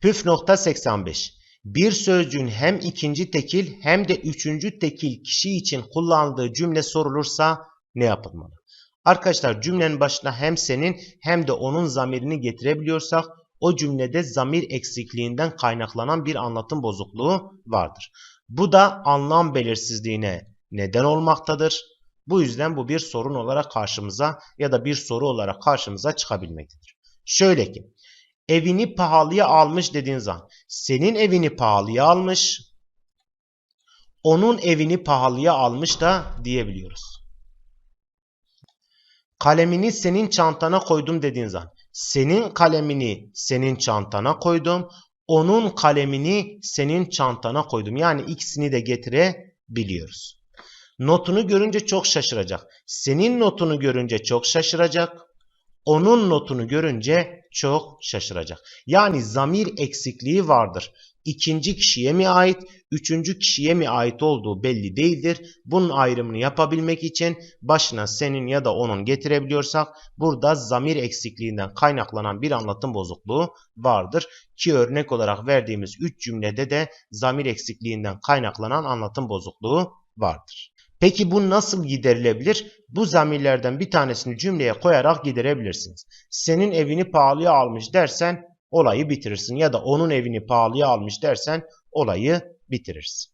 Püf nokta 85. Bir sözcüğün hem ikinci tekil hem de üçüncü tekil kişi için kullanıldığı cümle sorulursa ne yapılmalı? Arkadaşlar cümlenin başına hem senin hem de onun zamirini getirebiliyorsak o cümlede zamir eksikliğinden kaynaklanan bir anlatım bozukluğu vardır. Bu da anlam belirsizliğine neden olmaktadır. Bu yüzden bu bir sorun olarak karşımıza ya da bir soru olarak karşımıza çıkabilmektedir. Şöyle ki evini pahalıya almış dediğin zaman senin evini pahalıya almış onun evini pahalıya almış da diyebiliyoruz. Kalemini senin çantana koydum dediğin zaman senin kalemini senin çantana koydum onun kalemini senin çantana koydum. Yani ikisini de getirebiliyoruz. Notunu görünce çok şaşıracak. Senin notunu görünce çok şaşıracak. Onun notunu görünce çok şaşıracak. Yani zamir eksikliği vardır. İkinci kişiye mi ait, üçüncü kişiye mi ait olduğu belli değildir. Bunun ayrımını yapabilmek için başına senin ya da onun getirebiliyorsak burada zamir eksikliğinden kaynaklanan bir anlatım bozukluğu vardır. Ki örnek olarak verdiğimiz 3 cümlede de zamir eksikliğinden kaynaklanan anlatım bozukluğu vardır. Peki bu nasıl giderilebilir? Bu zamirlerden bir tanesini cümleye koyarak giderebilirsiniz. Senin evini pahalıya almış dersen olayı bitirirsin ya da onun evini pahalıya almış dersen olayı bitirirsin.